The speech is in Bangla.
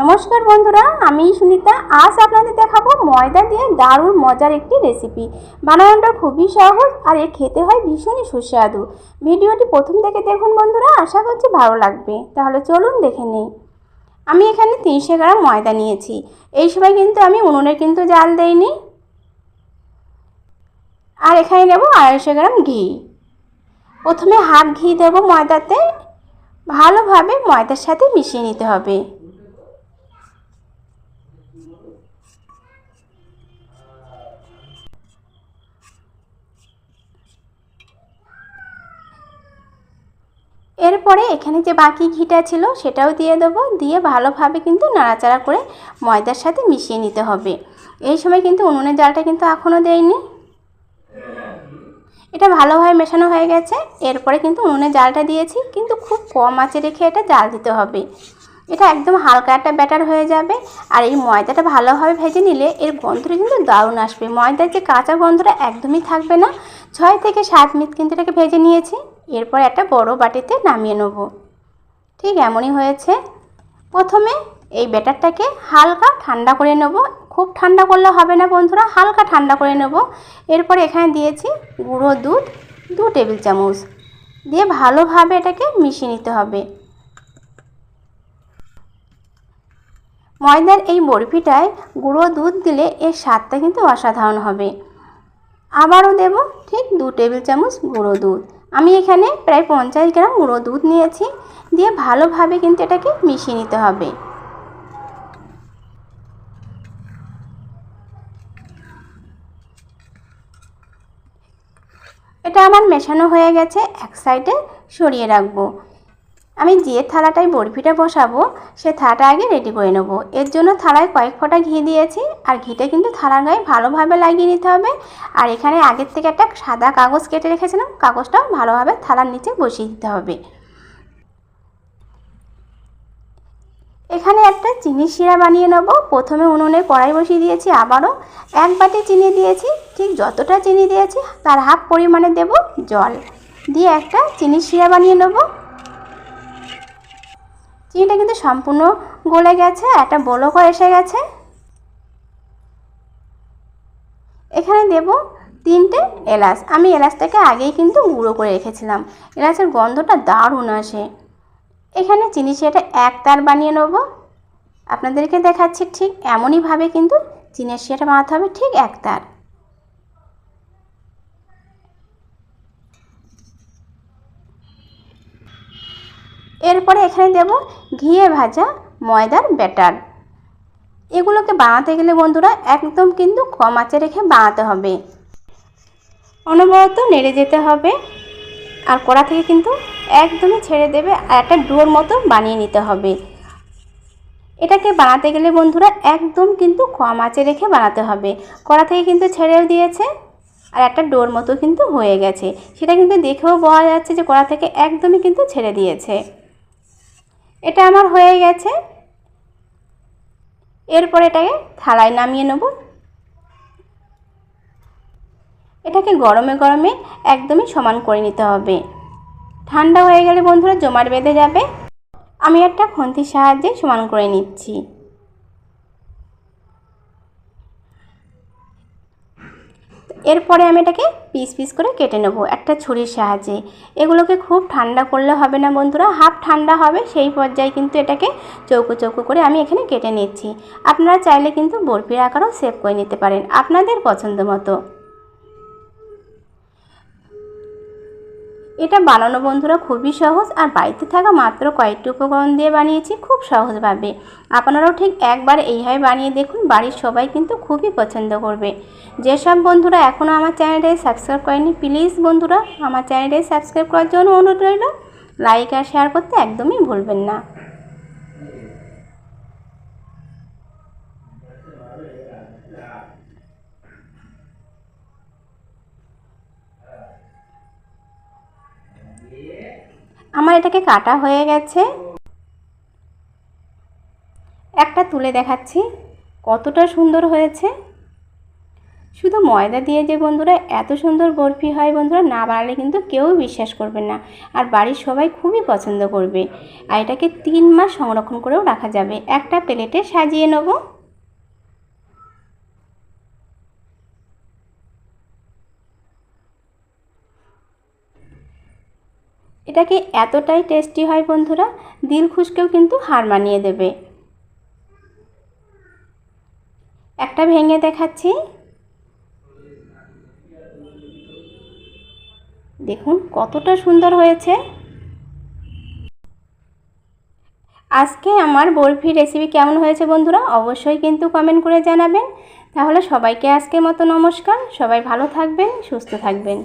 নমস্কার বন্ধুরা, আমি সুনিতা। আজ আপনাদের দেখাবো ময়দা দিয়ে দারুণ মজার একটি রেসিপি বানানোটা খুবই সহজ আর এ খেতে হয় ভীষণই সুস্বাদু। ভিডিওটি প্রথম থেকে দেখুন বন্ধুরা, আশা করছি ভালো লাগবে। তাহলে চলুন দেখে নেই। আমি এখানে তিনশো গ্রাম ময়দা নিয়েছি। এই সময় কিন্তু আমি উনুনে কিন্তু জাল দেইনি। আর এখানে নেব আড়াইশো গ্রাম ঘি। প্রথমে হাফ ঘি দেবো ময়দাতে। ভালোভাবে ময়দার সাথে মিশিয়ে নিতে হবে। এরপরে এখানে যে বাকি ঘিটা ছিল, সেটাও দিয়ে দেবো। দিয়ে ভালোভাবে কিন্তু নাড়াচাড়া করে ময়দার সাথে মিশিয়ে নিতে হবে। এই সময় কিন্তু উনুনের জালটা কিন্তু এখনও দেয়নি। এটা ভালোভাবে মেশানো হয়ে গেছে। এরপরে কিন্তু উনুনের জালটা দিয়েছি। কিন্তু খুব কম আঁচে রেখে এটা জাল দিতে হবে। এটা একদম হালকা একটা ব্যাটার হয়ে যাবে। আর এই ময়দাটা ভালোভাবে ভেজে নিলে এর গন্ধটা কিন্তু দারুণ আসবে। ময়দার যে কাঁচা গন্ধটা একদমই থাকবে না। ছয় থেকে সাত মিনিট কিন্তু এটাকে ভেজে নিয়েছি। এরপর একটা বড় বাটিতে নামিয়ে নেব। ঠিক এমনই হয়েছে। প্রথমে এই ব্যাটারটাকে হালকা ঠান্ডা করে নেব। খুব ঠান্ডা করলে হবে না বন্ধুরা, হালকা ঠান্ডা করে নেব। এরপর এখানে দিয়েছি গুঁড়ো দুধ, দু টেবিল চামচ। দিয়ে ভালোভাবে এটাকে মিশিয়ে নিতে হবে। ময়দার এই বরফিটায় গুঁড়ো দুধ দিলে এর স্বাদটা কিন্তু অসাধারণ হবে। আবারও দেব ঠিক দু টেবিল চামচ গুঁড়ো দুধ। আমি এখানে প্রায় পঞ্চাশ গ্রাম গুঁড়ো দুধ নিয়েছি, দিয়ে ভালোভাবে কিন্তু এটাকে মিশিয়ে নিতে হবে। এটা আমার মেশানো হয়ে গেছে, এক সাইডে সরিয়ে রাখব। আমি যে থালাটায় বরফিটা বসাবো, সে থালাটা আগে রেডি করে নেব। এর জন্য থালায় কয়েক ফোঁটা ঘি দিয়েছি, আর ঘিটা কিন্তু থালার গায়ে ভালোভাবে লাগিয়ে নিতে হবে। আর এখানে আগের থেকে একটা সাদা কাগজ কেটে রেখেছিলাম, কাগজটাও ভালোভাবে থালার নিচে বসিয়ে দিতে হবে। এখানে একটা চিনি শিরা বানিয়ে নেব। প্রথমে উনুনে কড়াই বসিয়ে দিয়েছি আবারও। এক বাটি চিনি দিয়েছি, ঠিক যতটা চিনি দিয়েছি, তার হাফ পরিমাণে দেব জল। দিয়ে একটা চিনি শিরা বানিয়ে নেব। চিনিটা কিন্তু সম্পূর্ণ গলে গেছে, একটা বলকও এসে গেছে। এখানে দেব তিনটে এলাচ। আমি এলাচটাকে আগেই কিন্তু গুঁড়ো করে রেখেছিলাম। এলাচের গন্ধটা দারুণ আসে। এখানে চিনি শিরাটা এক তার বানিয়ে নেব। আপনাদেরকে দেখাচ্ছি ঠিক এমনইভাবে কিন্তু চিনের শিরাটা বানাতে হবে ঠিক এক তার। এরপরে এখানে দেব ঘিয়ে ভাজা ময়দার ব্যাটার। এগুলোকে বানাতে গেলে বন্ধুরা একদম কিন্তু কম আঁচে রেখে বানাতে হবে। অনবরত নেড়ে যেতে হবে আর কড়া থেকে কিন্তু একদমই ছেড়ে দেবে আর একটা ডোর মতো বানিয়ে নিতে হবে। এটাকে বানাতে গেলে বন্ধুরা একদম কিন্তু কম আঁচে রেখে বানাতে হবে। কড়া থেকে কিন্তু ছেড়েও দিয়েছে আর একটা ডোর মতো কিন্তু হয়ে গেছে। সেটা কিন্তু দেখেও বোঝা যাচ্ছে যে কড়া থেকে একদমই কিন্তু ছেড়ে দিয়েছে। এটা আমার হয়ে গেছে। এরপর এটাকে থালায় নামিয়ে নেব। এটাকে গরমে গরমে একদমই সমান করে নিতে হবে। ঠান্ডা হয়ে গেলে বন্ধুরা জমাট বেঁধে যাবে। আমি একটা খন্তির সাহায্যে সমান করে নিচ্ছি। এরপরে আমি এটাকে পিস পিস করে কেটে নেব একটা ছুরির সাহায্যে। এগুলোকে খুব ঠান্ডা করলে হবে না বন্ধুরা, হাফ ঠান্ডা হবে, সেই পর্যায়ে কিন্তু এটাকে চৌকো চৌকো করে আমি এখানে কেটে নিচ্ছি। আপনারা চাইলে কিন্তু বরফির আকারও সেভ করে নিতে পারেন আপনাদের পছন্দ মতো। এটা বানানো বন্ধুরা খুবই সহজ আর বাড়িতে থাকা মাত্র কয়েকটি উপকরণ দিয়ে বানিয়েছি খুব সহজভাবে। আপনারাও ঠিক একবার এইভাবে বানিয়ে দেখুন, বাড়ির সবাই কিন্তু খুবই পছন্দ করবে। যেসব বন্ধুরা এখনও আমার চ্যানেলটাই সাবস্ক্রাইব করেনি, প্লিজ বন্ধুরা আমার চ্যানেলটাই সাবস্ক্রাইব করার জন্য অনুরোধ রইল। লাইক আর শেয়ার করতে একদমই ভুলবেন না। আমার এটাকে কাটা হয়ে গেছে। একটা তুলে দেখাচ্ছি, কতটা সুন্দর হয়েছে। শুধু ময়দা দিয়ে যে বন্ধুরা এত সুন্দর বরফি হয় বন্ধুরা, না বানালে কিন্তু কেউ বিশ্বাস করবে না। আর বাড়ির সবাই খুবই পছন্দ করবে। আর এটাকে তিন মাস সংরক্ষণ করেও রাখা যাবে। একটা প্লেটে সাজিয়ে নেব। এটাকে এতটাই টেস্টি হয় বন্ধুরা? দিল খুশকেও কিন্তু হার মানিয়ে দেবে। একটা ভেঙে দেখাচ্ছি। দেখুন কতটা সুন্দর হয়েছে। আজকে আমার বরফি রেসিপি কেমন হয়েছে বন্ধুরা? অবশ্যই কিন্তু কমেন্ট করে জানাবেন। তাহলে সবাইকে আজকের মতো নমস্কার। সবাই ভালো থাকবেন, সুস্থ থাকবেন।